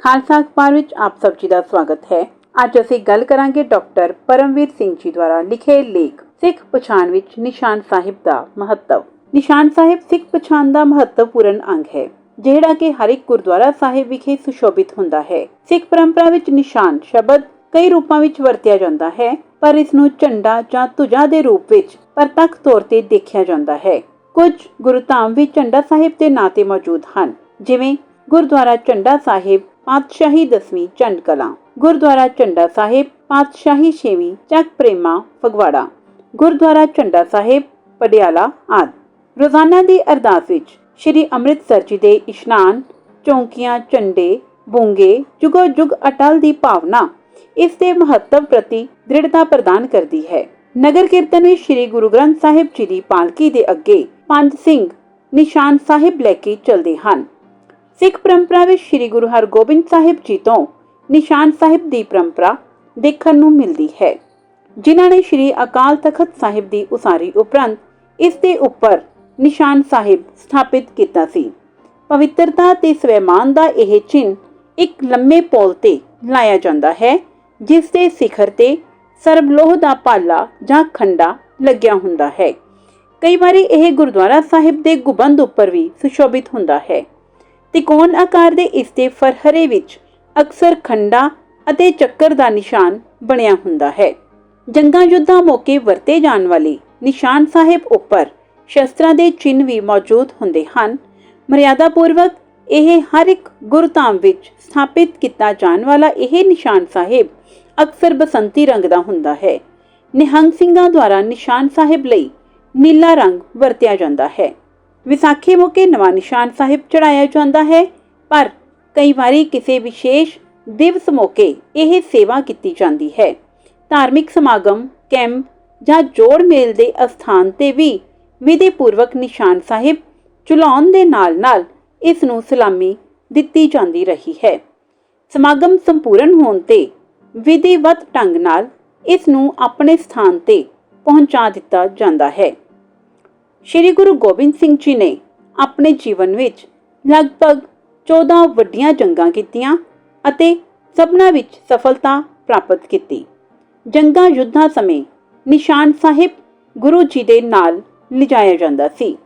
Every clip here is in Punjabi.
ਖਾਲਸਾ ਅਖਬਾਰ ਵਿੱਚ ਆਪ ਸਭ ਜੀ ਦਾ ਸਵਾਗਤ ਹੈ। ਅੱਜ ਅਸੀਂ ਗੱਲ ਕਰਾਂਗੇ ਡਾਕਟਰ ਪਰਮਵੀਰ ਸਿੰਘ ਜੀ ਦੁਆਰਾ ਲਿਖੇ ਲੇਖ ਸਿੱਖ ਪਛਾਣ ਵਿੱਚ ਨਿਸ਼ਾਨ ਸਾਹਿਬ ਦਾ ਮਹੱਤਵ। ਨਿਸ਼ਾਨ ਸਾਹਿਬ ਸਿੱਖ ਪਛਾਣ ਦਾ ਮਹੱਤਵਪੂਰਨ ਅੰਗ ਹੈ, ਜਿਹੜਾ ਕਿ ਹਰ ਇੱਕ ਗੁਰਦੁਆਰਾ ਸਾਹਿਬ ਵਿਖੇ ਸੁਸ਼ੋਭਿਤ ਹੁੰਦਾ ਹੈ। ਸਿੱਖ ਪਰੰਪਰਾ ਵਿੱਚ ਨਿਸ਼ਾਨ ਸ਼ਬਦ ਕਈ ਰੂਪਾਂ ਵਿੱਚ ਵਰਤਿਆ ਜਾਂਦਾ ਹੈ, ਪਰ ਇਸ ਨੂੰ ਝੰਡਾ ਜਾਂ ਧੁਜਾ ਦੇ ਰੂਪ ਵਿੱਚ ਪ੍ਰਤੱਖ ਤੌਰ ਤੇ ਦੇਖਿਆ ਜਾਂਦਾ ਹੈ। ਕੁਝ ਗੁਰਧਾਮ ਵੀ ਝੰਡਾ ਸਾਹਿਬ ਦੇ ਨਾਂ ਤੇ ਮੌਜੂਦ ਹਨ, ਜਿਵੇਂ ਗੁਰਦੁਆਰਾ ਝੰਡਾ ਸਾਹਿਬ ਪਾਤਸ਼ਾਹੀ ਦਸਵੀਂ ਚੰਡ ਕਲਾਂ, ਗੁਰਦੁਆਰਾ ਝੰਡਾ ਸਾਹਿਬ, ਪਾਤਸ਼ਾਹੀ ਛੇਵੀਂ ਚੱਕ ਪ੍ਰੇਮਾ, ਫਗਵਾੜਾ, ਗੁਰਦੁਆਰਾ ਝੰਡਾ ਸਾਹਿਬ ਪਡਿਆਲਾ ਆਦਿ। ਰੋਜ਼ਾਨਾ ਦੀ ਅਰਦਾਸ ਵਿੱਚ ਸ੍ਰੀ ਅੰਮ੍ਰਿਤਸਰ ਜੀ ਦੇ ਇਸ਼ਨਾਨ, ਚੌਂਕੀਆਂ, ਝੰਡੇ, ਬੁੰਗੇ, ਜੁਗੋ ਜੁਗ ਅਟਲ ਦੀ ਭਾਵਨਾ, ਇਸ ਦੇ ਮਹੱਤਵ ਪ੍ਰਤੀ ਦ੍ਰਿੜਤਾ ਪ੍ਰਦਾਨ ਕਰਦੀ ਹੈ। ਨਗਰ ਕੀਰਤਨ ਵਿੱਚ ਸ੍ਰੀ ਗੁਰੂ ਗ੍ਰੰਥ ਸਾਹਿਬ ਜੀ ਦੀ ਪਾਲਕੀ ਦੇ ਅੱਗੇ ਪੰਜ ਸਿੰਘ ਨਿਸ਼ਾਨ ਸਾਹਿਬ ਲੈ ਕੇ ਚੱਲਦੇ ਹਨ। ਸਿੱਖ ਪਰੰਪਰਾ ਵਿੱਚ ਸ੍ਰੀ ਗੁਰੂ ਹਰਗੋਬਿੰਦ ਸਾਹਿਬ ਜੀ ਤੋਂ ਨਿਸ਼ਾਨ ਸਾਹਿਬ ਦੀ ਪਰੰਪਰਾ ਦੇਖਣ ਨੂੰ ਮਿਲਦੀ ਹੈ, ਜਿਨ੍ਹਾਂ ਨੇ ਸ੍ਰੀ ਅਕਾਲ ਤਖਤ ਸਾਹਿਬ ਦੀ ਉਸਾਰੀ ਉਪਰੰਤ ਇਸ ਦੇ ਉੱਪਰ ਨਿਸ਼ਾਨ ਸਾਹਿਬ ਸਥਾਪਿਤ ਕੀਤਾ ਸੀ। ਪਵਿੱਤਰਤਾ ਤੇ ਸਵੈਮਾਨ ਦਾ ਇਹ ਚਿੰਨ੍ਹ ਇੱਕ ਲੰਮੇ ਪੌਲ ਤੇ ਲਾਇਆ ਜਾਂਦਾ ਹੈ, ਜਿਸ ਦੇ ਸਿਖਰ ਤੇ ਸਰਬਲੋਹ ਦਾ ਪਾਲਾ ਜਾਂ ਖੰਡਾ ਲੱਗਿਆ ਹੁੰਦਾ ਹੈ। ਕਈ ਵਾਰੀ ਇਹ ਗੁਰਦੁਆਰਾ ਸਾਹਿਬ ਦੇ ਗੁਬੰਦ ਉੱਪਰ ਵੀ ਸੁਸ਼ੋਭਿਤ ਹੁੰਦਾ ਹੈ। ਤਿਕੋਣ ਆਕਾਰ ਦੇ ਇਸ ਦੇ ਫਰਹਰੇ ਵਿੱਚ ਅਕਸਰ ਖੰਡਾ ਅਤੇ ਚੱਕਰ ਦਾ ਨਿਸ਼ਾਨ ਬਣਿਆ ਹੁੰਦਾ ਹੈ। ਜੰਗਾਂ ਯੁੱਧਾਂ ਮੌਕੇ ਵਰਤੇ ਜਾਣ ਵਾਲੇ ਨਿਸ਼ਾਨ ਸਾਹਿਬ ਉੱਪਰ ਸ਼ਸਤਰਾਂ ਦੇ ਚਿੰਨ੍ਹ ਵੀ ਮੌਜੂਦ ਹੁੰਦੇ ਹਨ। ਮਰਿਆਦਾ ਪੂਰਵਕ ਇਹ ਹਰ ਇੱਕ ਗੁਰਧਾਮ ਵਿੱਚ ਸਥਾਪਿਤ ਕੀਤਾ ਜਾਣ ਵਾਲਾ ਇਹ ਨਿਸ਼ਾਨ ਸਾਹਿਬ ਅਕਸਰ ਬਸੰਤੀ ਰੰਗ ਦਾ ਹੁੰਦਾ ਹੈ। ਨਿਹੰਗ ਸਿੰਘਾਂ ਦੁਆਰਾ ਨਿਸ਼ਾਨ ਸਾਹਿਬ ਲਈ ਨੀਲਾ ਰੰਗ ਵਰਤਿਆ ਜਾਂਦਾ ਹੈ। ਵਿਸਾਖੀ ਮੌਕੇ ਨਵਾਂ ਨਿਸ਼ਾਨ ਸਾਹਿਬ ਚੜਾਇਆ ਜਾਂਦਾ ਹੈ, ਪਰ ਕਈ ਵਾਰੀ ਕਿਸੇ ਵਿਸ਼ੇਸ਼ ਦਿਵਸ ਮੌਕੇ ਇਹ ਸੇਵਾ ਕੀਤੀ ਜਾਂਦੀ ਹੈ। ਧਾਰਮਿਕ ਸਮਾਗਮ, ਕੈਂਪ ਜਾਂ ਜੋੜ ਮੇਲ ਦੇ ਅਸਥਾਨ ਤੇ ਵੀ ਵਿਧੀ ਪੂਰਵਕ ਨਿਸ਼ਾਨ ਸਾਹਿਬ ਚੁਲਾਉਣ ਦੇ ਨਾਲ-ਨਾਲ ਇਸ ਨੂੰ ਸਲਾਮੀ ਦਿੱਤੀ ਜਾਂਦੀ ਰਹੀ ਹੈ। ਸਮਾਗਮ ਸੰਪੂਰਨ ਹੋਣ ਤੇ ਵਿਧੀਵਤ ਢੰਗ ਨਾਲ ਇਸ ਨੂੰ ਆਪਣੇ ਸਥਾਨ ਤੇ ਪਹੁੰਚਾ ਦਿੱਤਾ ਜਾਂਦਾ ਹੈ। ਸ਼੍ਰੀ ਗੁਰੂ ਗੋਬਿੰਦ ਸਿੰਘ ਜੀ ਨੇ ਆਪਣੇ ਜੀਵਨ ਵਿੱਚ ਲਗਭਗ 14 ਵੱਡੀਆਂ ਜੰਗਾਂ ਕੀਤੀਆਂ ਅਤੇ ਸਭਨਾ ਵਿੱਚ ਸਫਲਤਾ ਪ੍ਰਾਪਤ ਕੀਤੀ। ਜੰਗਾਂ ਯੁੱਧਾਂ ਸਮੇਂ ਨਿਸ਼ਾਨ ਸਾਹਿਬ ਗੁਰੂ ਜੀ ਦੇ ਨਾਲ ਲਿਜਾਇਆ ਜਾਂਦਾ ਸੀ।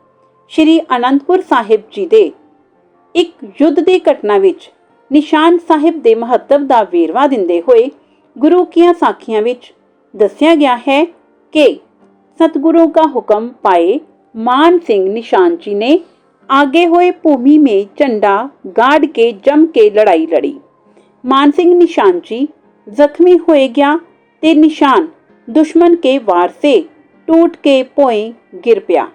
ਸ਼੍ਰੀ ਅਨੰਦਪੁਰ ਸਾਹਿਬ ਜੀ ਦੇ ਇੱਕ ਯੁੱਧ ਦੀ ਘਟਨਾ ਵਿੱਚ ਨਿਸ਼ਾਨ ਸਾਹਿਬ ਦੇ ਮਹੱਤਵ ਦਾ ਵੇਰਵਾ ਦਿੰਦੇ ਹੋਏ ਗੁਰੂ ਕੀਆਂ ਸਾਖੀਆਂ ਵਿੱਚ ਦੱਸਿਆ ਗਿਆ ਹੈ ਕਿ ਸਤਿਗੁਰੂ ਦਾ ਹੁਕਮ ਪਾਏ मान सिंह निशान जी ने आगे हुए भूमि में झंडा गाड़ के जम के लड़ाई लड़ी मान सिंह निशान जी जख्मी हो गया ते निशान दुश्मन के वार से टूट के पोए गिर पिया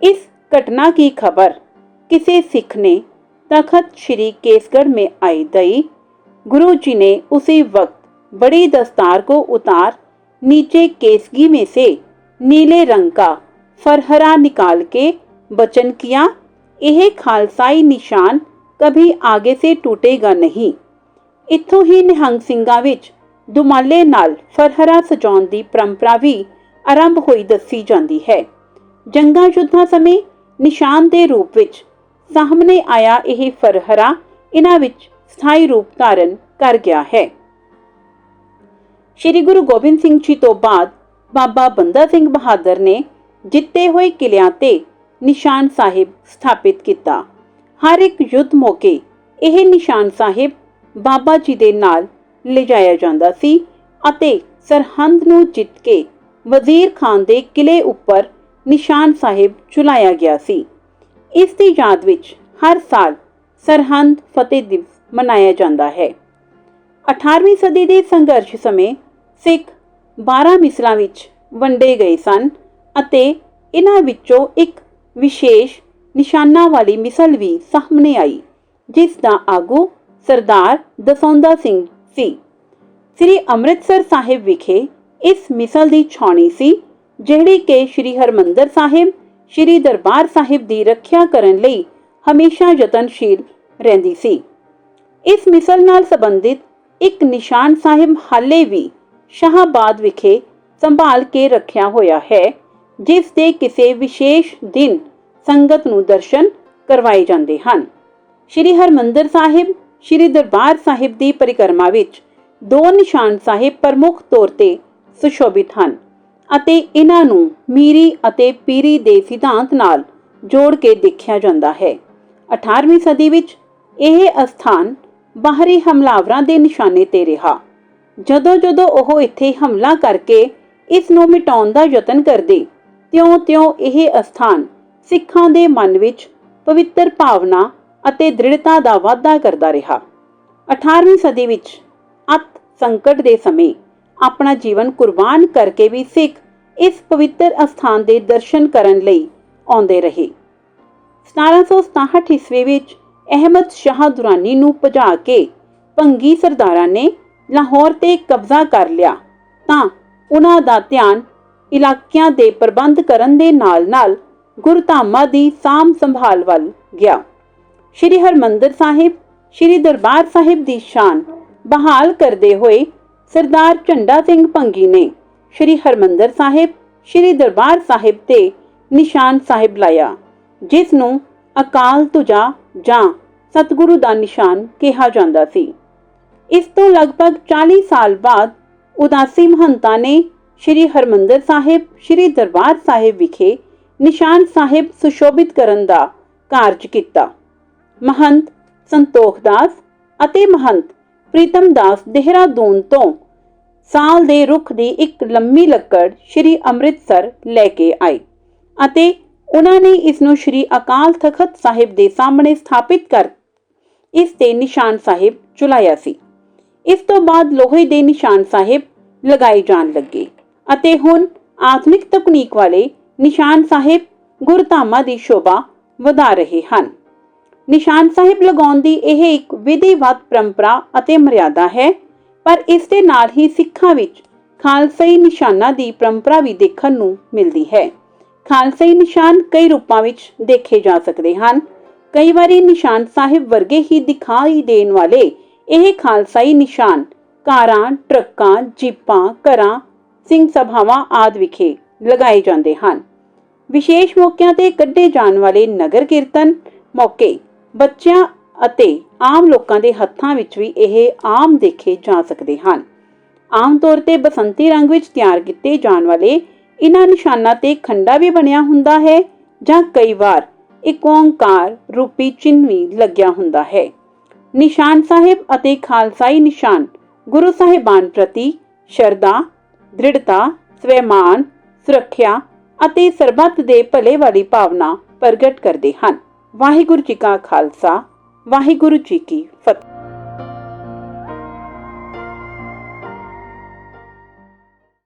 इस घटना की खबर किसी सिख ने तखत श्री केसगढ़ में आई दई गुरु जी ने उसी वक्त बड़ी दस्तार को उतार नीचे केसगी में से नीले रंग का फरहरा निकाल के वचन किया यह खालसाई निशान कभी आगे से टूटेगा नहीं ਇੱਥੋਂ ਹੀ ਨਿਹੰਗ ਸਿੰਘਾਂ ਵਿੱਚ ਦੁਮਾਲੇ ਨਾਲ ਫਰਹਰਾ ਸਜਾਉਣ ਦੀ ਪਰੰਪਰਾ ਵੀ ਆਰੰਭ ਹੋਈ ਦੱਸੀ ਜਾਂਦੀ ਹੈ ਜੰਗਾਂ ਯੁੱਧਾਂ ਸਮੇਂ ਨਿਸ਼ਾਨ ਦੇ ਰੂਪ ਵਿੱਚ ਸਾਹਮਣੇ ਆਇਆ ਇਹ ਫਰਹਰਾ ਇਹਨਾਂ ਵਿੱਚ ਸਥਾਈ ਰੂਪ ਧਾਰਨ ਕਰ ਗਿਆ ਹੈ ਸ਼੍ਰੀ ਗੁਰੂ ਗੋਬਿੰਦ ਸਿੰਘ ਜੀ ਤੋਂ ਬਾਅਦ ਬਾਬਾ ਬੰਦਾ ਸਿੰਘ ਬਹਾਦਰ ਨੇ ਜਿੱਤੇ ਹੋਏ ਕਿਲਿਆਂ ਤੇ ਨਿਸ਼ਾਨ ਸਾਹਿਬ ਸਥਾਪਿਤ ਕੀਤਾ। ਹਰ ਇੱਕ ਯੁੱਧ ਮੌਕੇ ਇਹ ਨਿਸ਼ਾਨ ਸਾਹਿਬ ਬਾਬਾ ਜੀ ਦੇ ਨਾਲ ਲਿਜਾਇਆ ਜਾਂਦਾ ਸੀ ਅਤੇ ਸਰਹੰਦ ਨੂੰ ਜਿੱਤ ਕੇ ਵਜ਼ੀਰ ਖਾਨ ਦੇ ਕਿਲੇ ਉੱਪਰ ਨਿਸ਼ਾਨ ਸਾਹਿਬ ਚੁਲਾਇਆ ਗਿਆ ਸੀ। ਇਸ ਦੀ ਯਾਦ ਵਿੱਚ ਹਰ ਸਾਲ ਸਰਹੰਦ ਫਤਿਹ ਦਿਵਸ ਮਨਾਇਆ ਜਾਂਦਾ ਹੈ। 18ਵੀਂ ਸਦੀ ਦੇ ਸੰਘਰਸ਼ ਸਮੇਂ ਸਿੱਖ 12 ਮਿਸਲਾਂ ਵਿੱਚ ਵੰਡੇ ਗਏ ਸਨ। ਅਤੇ ਇਹਨਾਂ ਵਿੱਚੋਂ ਇੱਕ ਵਿਸ਼ੇਸ਼ ਨਿਸ਼ਾਨਾ ਵਾਲੀ ਮਿਸਲ ਵੀ ਸਾਹਮਣੇ ਆਈ, ਜਿਸ ਦਾ ਆਗੂ ਸਰਦਾਰ ਦਸੌਂਦਾ ਸਿੰਘ ਸੀ। ਸ੍ਰੀ ਅੰਮ੍ਰਿਤਸਰ ਸਾਹਿਬ ਵਿਖੇ ਇਸ ਮਿਸਲ ਦੀ ਛਾਉਣੀ ਸੀ, ਜਿਹੜੀ ਕਿ ਸ੍ਰੀ ਹਰਮੰਦਰ ਸਾਹਿਬ, ਸ੍ਰੀ ਦਰਬਾਰ ਸਾਹਿਬ ਦੀ ਰੱਖਿਆ ਕਰਨ ਲਈ ਹਮੇਸ਼ਾ ਯਤਨਸ਼ੀਲ ਰਹਿੰਦੀ ਸੀ। ਇਸ ਮਿਸਲ ਨਾਲ ਸੰਬੰਧਿਤ ਇੱਕ ਨਿਸ਼ਾਨ ਸਾਹਿਬ ਹਾਲੇ ਵੀ ਸ਼ਾਹਬਾਦ ਵਿਖੇ ਸੰਭਾਲ ਕੇ ਰੱਖਿਆ ਹੋਇਆ ਹੈ ਜਿਸ ਦੇ ਕਿਸੇ ਵਿਸ਼ੇਸ਼ ਦਿਨ ਸੰਗਤ ਨੂੰ ਦਰਸ਼ਨ ਕਰਵਾਏ ਜਾਂਦੇ ਹਨ। ਸ਼੍ਰੀ ਹਰਮੰਦਰ ਸਾਹਿਬ, ਸ੍ਰੀ ਦਰਬਾਰ ਸਾਹਿਬ ਦੀ ਪਰਿਕਰਮਾ ਵਿੱਚ ਦੋ ਨਿਸ਼ਾਨ ਸਾਹਿਬ ਪ੍ਰਮੁੱਖ ਤੌਰ ਤੇ ਸੁਸ਼ੋਭਿਤ ਹਨ ਅਤੇ ਇਹਨਾਂ ਨੂੰ ਮੀਰੀ ਅਤੇ ਪੀਰੀ ਦੇ ਸਿਧਾਂਤ ਨਾਲ ਜੋੜ ਕੇ ਦੇਖਿਆ ਜਾਂਦਾ ਹੈ। 18ਵੀਂ ਸਦੀ ਵਿੱਚ ਇਹ ਅਸਥਾਨ ਬਾਹਰੀ ਹਮਲਾਵਰਾਂ ਦੇ ਨਿਸ਼ਾਨੇ ਤੇ ਰਿਹਾ। ਜਦੋਂ ਜਦੋਂ ਉਹ ਇੱਥੇ ਹਮਲਾ ਕਰਕੇ ਇਸ ਨੂੰ ਮਿਟਾਉਣ ਦਾ ਯਤਨ ਕਰਦੇ ਤਿਉਂ-ਤਿਉਂ ਇਹ ਅਸਥਾਨ ਸਿੱਖਾਂ ਦੇ ਮਨ ਵਿੱਚ ਪਵਿੱਤਰ ਭਾਵਨਾ ਅਤੇ ਦ੍ਰਿੜਤਾ ਦਾ ਵਾਧਾ ਕਰਦਾ ਰਿਹਾ। 18ਵੀਂ ਸਦੀ ਵਿੱਚ ਅਤ ਸੰਕਟ ਦੇ ਸਮੇਂ ਆਪਣਾ ਜੀਵਨ ਕੁਰਬਾਨ ਕਰਕੇ ਵੀ ਸਿੱਖ ਇਸ ਪਵਿੱਤਰ ਅਸਥਾਨ ਦੇ ਦਰਸ਼ਨ ਕਰਨ ਲਈ ਆਉਂਦੇ ਰਹੇ। 1767 ਈਸਵੀ ਵਿੱਚ ਅਹਿਮਦ ਸ਼ਾਹ ਦੁਰਾਨੀ ਨੂੰ ਭਜਾ ਕੇ ਭੰਗੀ ਸਰਦਾਰਾਂ ਨੇ ਲਾਹੌਰ ਤੇ ਕਬਜ਼ਾ ਕਰ ਲਿਆ। ਤਾਂ ਉਹਨਾਂ ਦਾ ਧਿਆਨ ਇਲਾਕਿਆਂ ਦੇ ਪ੍ਰਬੰਧ ਕਰਨ ਦੇ ਨਾਲ-ਨਾਲ ਗੁਰਧਾਮਾਂ ਦੀ ਸਾਂਭ ਸੰਭਾਲ ਵੱਲ ਗਿਆ। ਸ਼੍ਰੀ ਹਰਮੰਦਰ ਸਾਹਿਬ, ਸ਼੍ਰੀ ਦਰਬਾਰ ਸਾਹਿਬ ਦੀ ਸ਼ਾਨ ਬਹਾਲ ਕਰਦੇ ਹੋਏ ਸਰਦਾਰ ਝੰਡਾ ਸਿੰਘ ਭੰਗੀ ਨੇ ਸ਼੍ਰੀ ਹਰਮੰਦਰ ਸਾਹਿਬ, ਸ਼੍ਰੀ ਦਰਬਾਰ ਸਾਹਿਬ ਤੇ ਨਿਸ਼ਾਨ ਸਾਹਿਬ ਲਾਇਆ, ਜਿਸ ਨੂੰ ਅਕਾਲ ਤੁਜਾ ਜਾਂ ਸਤਿਗੁਰੂ ਦਾ ਨਿਸ਼ਾਨ ਕਿਹਾ ਜਾਂਦਾ ਸੀ। ਇਸ ਤੋਂ ਲਗਭਗ 40 ਸਾਲ ਬਾਅਦ ਉਦਾਸੀ ਮਹੰਤਾਂ ਨੇ ਸ਼੍ਰੀ ਹਰਮੰਦਰ ਸਾਹਿਬ, ਸ਼੍ਰੀ ਦਰਬਾਰ ਸਾਹਿਬ ਵਿਖੇ ਨਿਸ਼ਾਨ ਸਾਹਿਬ ਸੁਸ਼ੋਭਿਤ ਕਰਨ ਦਾ ਕਾਰਜ ਕੀਤਾ। ਮਹੰਤ ਸੰਤੋਖ ਦਾਸ ਅਤੇ ਮਹੰਤ ਪ੍ਰੀਤਮ ਦਾਸ ਦੇਹਰਾਦੂਨ ਤੋਂ ਸਾਲ ਦੇ ਰੁੱਖ ਦੀ ਇੱਕ ਲੰਮੀ ਲੱਕੜ ਸ਼੍ਰੀ ਅੰਮ੍ਰਿਤਸਰ ਲੈ ਕੇ ਆਏ ਅਤੇ ਉਹਨਾਂ ਨੇ ਇਸ ਨੂੰ ਸ਼੍ਰੀ ਅਕਾਲ ਤਖਤ ਸਾਹਿਬ ਦੇ ਸਾਹਮਣੇ ਸਥਾਪਿਤ ਕਰ ਇਸ ਤੇ ਨਿਸ਼ਾਨ ਸਾਹਿਬ ਚੁਲਾਇਆ ਸੀ। ਇਸ ਤੋਂ ਬਾਅਦ ਲੋਹੇ ਦੇ ਨਿਸ਼ਾਨ ਸਾਹਿਬ ਲਗਾਏ ਜਾਣ ਲੱਗੇ। ਅਤੇ ਹੁਣ ਆਧੁਨਿਕ ਤਕਨੀਕ ਵਾਲੇ ਨਿਸ਼ਾਨ ਸਾਹਿਬ ਗੁਰਧਾਮਾਂ ਦੀ ਸ਼ੋਭਾ ਵਧਾ ਰਹੇ ਹਨ। ਨਿਸ਼ਾਨ ਸਾਹਿਬ ਲਗਾਉਣ ਦੀ ਇਹ ਇੱਕ ਵਿਧੀਵਤ ਪਰੰਪਰਾ ਅਤੇ ਮਰਿਆਦਾ ਹੈ, ਪਰ ਇਸ ਦੇ ਨਾਲ ਹੀ ਸਿੱਖਾਂ ਵਿੱਚ ਖਾਲਸਾਈ ਨਿਸ਼ਾਨਾਂ ਦੀ ਪਰੰਪਰਾ ਵੀ ਦੇਖਣ ਨੂੰ ਮਿਲਦੀ ਹੈ। ਖਾਲਸਾਈ ਨਿਸ਼ਾਨ ਕਈ ਰੂਪਾਂ ਵਿੱਚ ਦੇਖੇ ਜਾ ਸਕਦੇ ਹਨ। ਕਈ ਵਾਰੀ ਨਿਸ਼ਾਨ ਸਾਹਿਬ ਵਰਗੇ ਹੀ ਦਿਖਾਈ ਦੇਣ ਵਾਲੇ ਇਹ ਖਾਲਸਾਈ ਨਿਸ਼ਾਨ ਕਾਰਾਂ, ਟਰੱਕਾਂ, ਜੀਪਾਂ, ਘਰਾਂ ਸਿੰਘ ਸਭਾਵਾਂ ਆਦਿ ਵਿਖੇ ਲਗਾਏ ਜਾਂਦੇ ਹਨ। ਵਿਸ਼ੇਸ਼ ਮੌਕਿਆਂ ਤੇ ਕੱਢੇ ਜਾਣ ਵਾਲੇ ਨਗਰ ਕੀਰਤਨ ਮੌਕੇ ਬੱਚਿਆਂ ਅਤੇ ਆਮ ਲੋਕਾਂ ਦੇ ਹੱਥਾਂ ਵਿੱਚ ਵੀ ਇਹ ਆਮ ਦੇਖੇ ਜਾ ਸਕਦੇ ਹਨ। ਆਮ ਤੌਰ ਤੇ ਬਸੰਤੀ ਰੰਗ ਵਿੱਚ ਤਿਆਰ ਕੀਤੇ ਜਾਣ ਵਾਲੇ ਇਹਨਾਂ ਨਿਸ਼ਾਨਾਂ ਤੇ ਖੰਡਾ ਵੀ ਬਣਿਆ ਹੁੰਦਾ ਹੈ ਜਾਂ ਕਈ ਵਾਰ ਇੱਕ ਓੰਕਾਰ ਰੂਪੀ ਚਿੰਨ੍ਹ ਵੀ ਲੱਗਿਆ ਹੁੰਦਾ ਹੈ। ਨਿਸ਼ਾਨ ਸਾਹਿਬ ਅਤੇ ਖਾਲਸਾਈ ਨਿਸ਼ਾਨ ਗੁਰੂ ਸਾਹਿਬਾਨ ਪ੍ਰਤੀ ਸ਼ਰਧਾ ਦ੍ਰਿੜਤਾ, ਸਵੈਮਾਨ, ਸੁਰੱਖਿਆ ਅਤੇ ਸਰਬੱਤ ਦੇ ਭਲੇ ਵਾਲੀ ਭਾਵਨਾ ਪ੍ਰਗਟ ਕਰਦੇ ਹਨ। ਵਾਹਿਗੁਰੂ ਜੀ ਕਾ ਖਾਲਸਾ, ਵਾਹਿਗੁਰੂ ਜੀ ਕੀ ਫਤਿਹ।